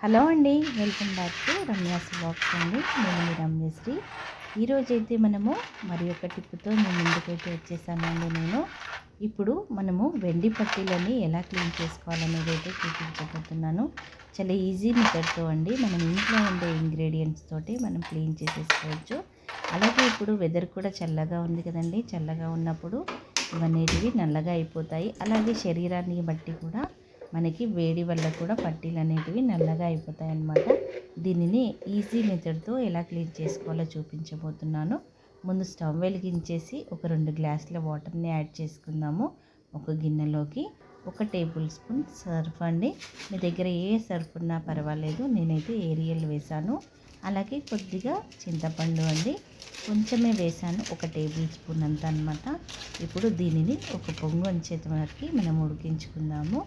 Hello అండి welcome back to Ramya's box అండి. నేను మీ రమ్యశ్రీ. ఈరోజైతే మనము మరి ఒక టిప్పుతో మీ ముందుకైతే వచ్చేసానండి నేను. ఇప్పుడు మనము వెండి పట్టీలని ఎలా క్లీన్ చేసుకోవాలనేది అయితే చూపించబోతున్నాను. చాలా ఈజీ మెథడ్తో అండి మనం ఇంట్లో ఉండే ఇంగ్రీడియంట్స్ తోటి మనం క్లీన్ చేసేసుకోవచ్చు. అలాగే ఇప్పుడు వెదర్ కూడా చల్లగా ఉంది కదండి చల్లగా ఉన్నప్పుడు ఇవన్నిటివి నల్లగా అయిపోతాయి. అలాగే శరీరాన్ని బట్టి కూడా మనకి వేడి వల్ల కూడా పట్టీలు అనేటివి నల్లగా అయిపోతాయి అన్నమాట దీనిని ఈజీ మెథడ్తో ఎలా క్లీన్ చేసుకోవాలో చూపించబోతున్నాను. ముందు స్టవ్ వెలిగించేసి ఒక రెండు గ్లాసుల వాటర్ని యాడ్ చేసుకుందాము. ఒక గిన్నెలోకి ఒక టేబుల్ స్పూన్ సర్ఫ్ అండి. మీ దగ్గర ఏ సర్ఫ్ ఉన్నా పర్వాలేదు నేనైతే ఏరియల్ వేసాను అలాగే కొద్దిగా చింతపండు అండి కొంచెమే వేసాను ఒక టేబుల్ స్పూన్ అంత అనమాట ఇప్పుడు దీనిని ఒక పొంగు అంచేత వరకు మనం ఉడికించుకుందాము.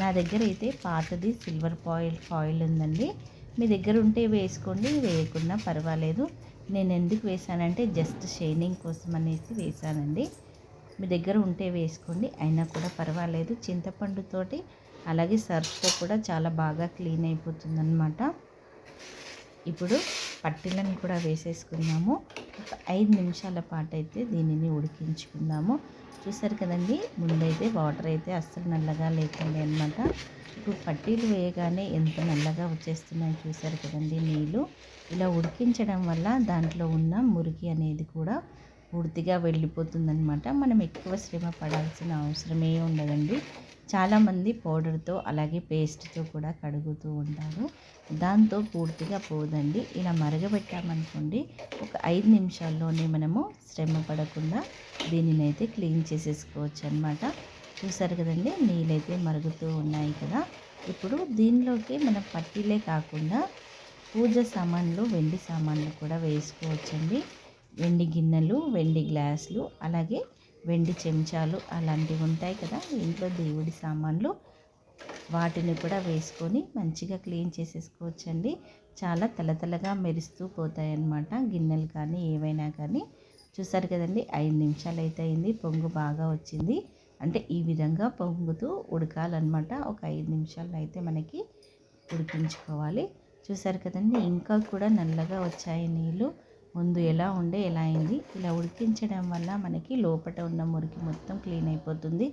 నా దగ్గర అయితే పాతది సిల్వర్ ఫాయిల్ ఫాయిల్ ఉందండి. మీ దగ్గర ఉంటే వేసుకోండి వేయకుండా పర్వాలేదు. నేను ఎందుకు వేసానంటే జస్ట్ షైనింగ్ కోసం అనేసి వేసానండి మీ దగ్గర ఉంటే వేసుకోండి అయినా కూడా పర్వాలేదు. చింతపండుతోటి అలాగే సర్ఫ్తో కూడా చాలా బాగా క్లీన్ అయిపోతుందన్నమాట. ఇప్పుడు పట్టీలను కూడా వేసేసుకుందాము. ఒక ఐదు నిమిషాల పాటు అయితే దీనిని ఉడికించుకుందాము. చూసారు కదండి ముందైతే వాటర్ అయితే అస్సలు నల్లగా లేకుండా అనమాట ఇప్పుడు పట్టీలు వేయగానే ఎంత నల్లగా వచ్చేస్తున్నాయి చూసారు కదండి నీళ్ళు. ఇలా ఉడికించడం వల్ల దాంట్లో ఉన్న మురికి అనేది కూడా పూర్తిగా వెళ్ళిపోతుందనమాట మనం ఎక్కువ శ్రమ పడాల్సిన అవసరమే ఉండదండి. చాలామంది పౌడర్తో అలాగే పేస్ట్తో కూడా కడుగుతూ ఉంటారు. దాంతో పూర్తిగా పోదండి. ఇలా మరగబెట్టామనుకోండి ఒక ఐదు నిమిషాల్లోనే మనము శ్రమ పడకుండా దీనిని అయితే క్లీన్ చేసేసుకోవచ్చు అనమాట చూసారు కదండి నీళ్ళైతే మరుగుతూ ఉన్నాయి కదా. ఇప్పుడు దీనిలోకి మనం పట్టీలే కాకుండా పూజ సామాన్లు వెండి సామాన్లు కూడా వేసుకోవచ్చండి. వెండి గిన్నెలు వెండి గ్లాసులు అలాగే వెండి చెంచాలు అలాంటివి ఉంటాయి కదా ఇంట్లో దేవుడి సామాన్లు వాటిని కూడా వేసుకొని మంచిగా క్లీన్ చేసేసుకోవచ్చండి. చాలా తలతలగా మెరుస్తూ పోతాయన్నమాట గిన్నెలు కానీ ఏవైనా కానీ. చూసారు కదండి ఐదు నిమిషాలు అయితే అయింది పొంగు బాగా వచ్చింది. అంటే ఈ విధంగా పొంగుతూ ఉడకాలన్నమాట ఒక ఐదు నిమిషాలు అయితే మనకి ఉడికించుకోవాలి. చూసారు కదండి ఇంకా కూడా నల్లగా వచ్చాయి నీళ్ళు ముందు ఎలా ఉండే ఎలా అయింది? ఇలా ఉడికించడం వల్ల మనకి లోపల ఉన్న మురికి మొత్తం క్లీన్ అయిపోతుంది.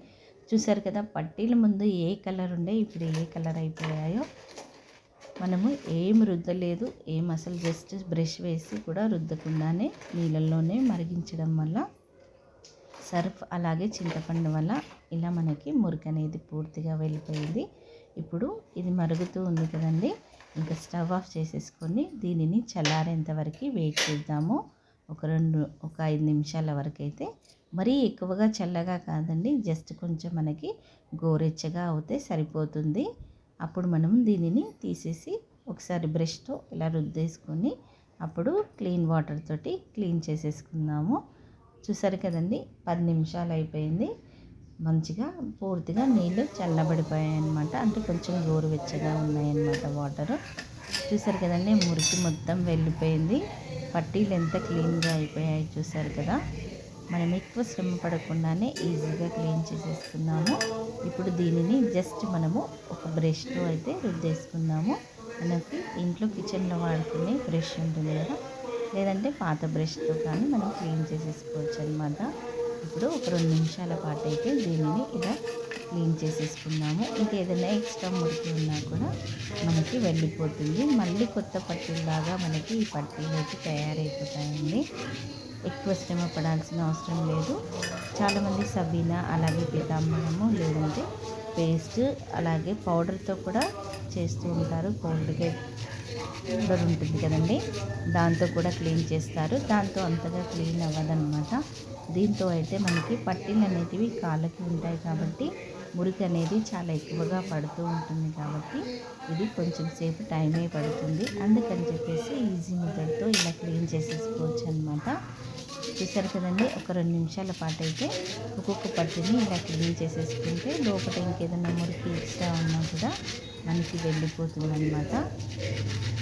చూసారు కదా పట్టీల ముందు ఏ కలర్ ఉండే ఇప్పుడు ఏ కలర్ అయిపోయాయో. మనము ఏం రుద్దలేదు ఏం అసలు జస్ట్ బ్రష్ వేసి కూడా రుద్దకుండానే నీళ్ళల్లోనే మరిగించడం వల్ల సర్ఫ్ అలాగే చింతపండు వల్ల ఇలా మనకి మురికి అనేది పూర్తిగా వెళ్ళిపోయింది. ఇప్పుడు ఇది మరుగుతూ ఉంది కదండి. ఇంకా స్టవ్ ఆఫ్ చేసేసుకొని దీనిని చల్లారేంత వరకు వెయిట్ చేద్దాము. ఒక రెండు ఒక ఐదు నిమిషాల వరకు అయితే. మరీ ఎక్కువగా చల్లగా కాదండి జస్ట్ కొంచెం మనకి గోరెచ్చగా అవుతే సరిపోతుంది. అప్పుడు మనం దీనిని తీసేసి ఒకసారి బ్రష్తో ఇలా రుద్దేసుకొని అప్పుడు క్లీన్ వాటర్ తోటి క్లీన్ చేసేసుకుందాము. చూసారు కదండి పది నిమిషాలు అయిపోయింది. మంచిగా పూర్తిగా నీళ్ళు చల్లబడిపోయాయి అనమాట అంటే కొంచెం గోరువెచ్చగా ఉన్నాయన్నమాట వాటరు. చూసారు కదండి మురికి మొత్తం వెళ్ళిపోయింది. పట్టీలు ఎంత క్లీన్గా అయిపోయాయి చూసారు కదా. మనం ఎక్కువ శ్రమ పడకుండానే ఈజీగా క్లీన్ చేసేసుకున్నాము. ఇప్పుడు దీనిని జస్ట్ మనము ఒక బ్రష్తో అయితే రుద్దేసుకుందాము. మనకి ఇంట్లో కిచెన్లో వాడుకునే బ్రష్ ఉంటుంది కదా. లేదంటే పాత బ్రష్తో కానీ మనం క్లీన్ చేసేసుకోవచ్చు అనమాట ఇప్పుడు ఒక రెండు నిమిషాల పాటు అయితే దీనిని ఇలా క్లీన్ చేసేసుకున్నాము. ఏదైనా ఎక్స్ట్రా మురికి ఉన్నా కూడా మనకి వెళ్ళిపోతుంది. మళ్ళీ కొత్త పట్టీలాగా మనకి ఈ పట్టీలు అయితే తయారైపోతాయండి. ఎక్కువ శ్రమ పడాల్సిన అవసరం లేదు. చాలామంది సబీనా అలాగే పితాంబరము లేదంటే పేస్ట్ అలాగే పౌడర్తో కూడా చేస్తూ ఉంటారు. కోల్డ్గేట్ పౌడర్ ఉంటుంది కదండి. దాంతో కూడా క్లీన్ చేస్తారు. దాంతో అంతగా క్లీన్ అవ్వదనమాట దీంతో అయితే మనకి పట్టీలు అనేటివి కాళ్ళకి ఉంటాయి కాబట్టి మురికి అనేది చాలా ఎక్కువగా పడుతూ ఉంటుంది కాబట్టి ఇది కొంచెం సేపు టైమే పడుతుంది. అందుకని చెప్పేసి ఈజీ మెథడ్తో ఇలా క్లీన్ చేసేసుకోవచ్చు అనమాట చూసారు కదండి? ఒక రెండు నిమిషాల పాటు అయితే ఒక్కొక్క పట్టిని ఇలా క్లీన్ చేసేసుకుంటే లోపల ఇంకేదైనా మురికి ఎక్స్ట్రా ఉన్నా కూడా మనకి వెళ్ళిపోతుంది అనమాట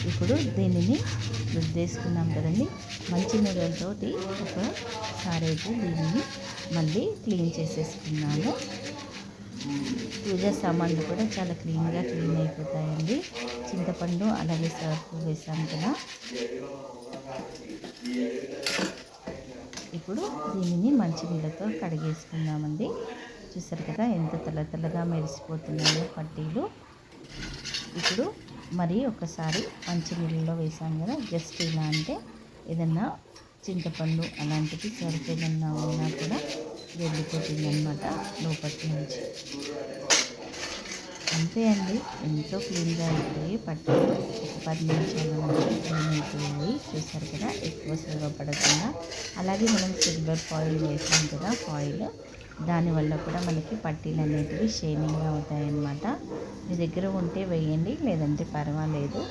ఇప్పుడు దీనిని రుద్దేసుకున్నాం కదండి. మంచి నీళ్ళతో ఒకసారి అయితే దీనిని మళ్ళీ క్లీన్ చేసేసుకున్నాము. పూజా సామాన్లు కూడా చాలా క్లీన్గా క్లీన్ అయిపోతాయండి. చింతపండు అలాగే సర్ఫ్ వేసాం కదా. ఇప్పుడు దీనిని మంచినీళ్ళతో కడిగేసుకుందామండి. చూసారు కదా ఎంత తెల్ల తెల్లగా మెరిసిపోతున్నాయో పట్టీలు. ఇప్పుడు మరి ఒకసారి మంచినీళ్ళలో వేసాం కదా జస్ట్ ఇలా అంటే ఏదన్నా చింతపండు అలాంటిది సరుకు ఉన్నా కూడా వెళ్ళిపోతుంది అనమాట లోపటి నుంచి. అంతే అండి. ఎంతో క్లీన్గా అయిపోయి పట్టీలు ఒక పది నిమిషాలు క్లీన్ అయిపోయాయి. చూసారు కదా ఎక్కువ సులువ పడకుండా. అలాగే మనం సిల్వర్ ఫాయిల్ వేసాం కదా ఫాయిల్. దానివల్ల కూడా మనకి పట్టీలు అనేటివి షైనింగ్గా అవుతాయన్నమాట. మీ దగ్గర ఉంటే వేయండి లేదంటే పర్వాలేదు.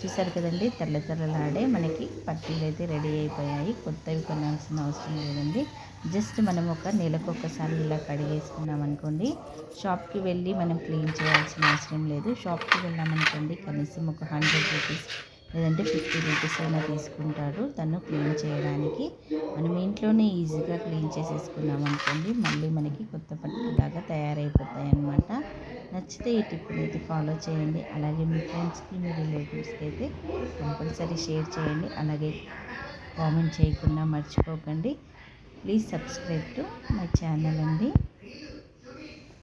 చూసారు కదండి తెల్ల తెల్లలాడే మనకి పట్టీలు అయితే రెడీ అయిపోయాయి. కొత్తవి కొనాల్సిన అవసరం లేదండి. జస్ట్ మనం ఒక నెలకు ఒకసారి ఇలా కడిగేసుకున్నాం అనుకోండి. షాప్కి వెళ్ళి మనం క్లీన్ చేయాల్సిన అవసరం లేదు. షాప్కి వెళ్ళామనుకోండి కనీసం ఒక హండ్రెడ్ రూపీస్ లేదంటే ఫిఫ్టీ రూపీస్ అయినా తీసుకుంటారు. తను క్లీన్ చేయడానికి. మనం ఇంట్లోనే ఈజీగా క్లీన్ చేసేసుకున్నాం అనుకోండి మళ్ళీ మనకి కొత్త పట్టులాగా తయారైపోతాయి అన్నమాట. నచ్చితే ఈ టిప్ని అయితే ఫాలో చేయండి. అలాగే మీ ఫ్రెండ్స్కి మీ రిలేటివ్స్కి అయితే కంపల్సరీ షేర్ చేయండి. అలాగే కామెంట్ చేయకుండా మర్చిపోకండి. Please subscribe to my channel అండి.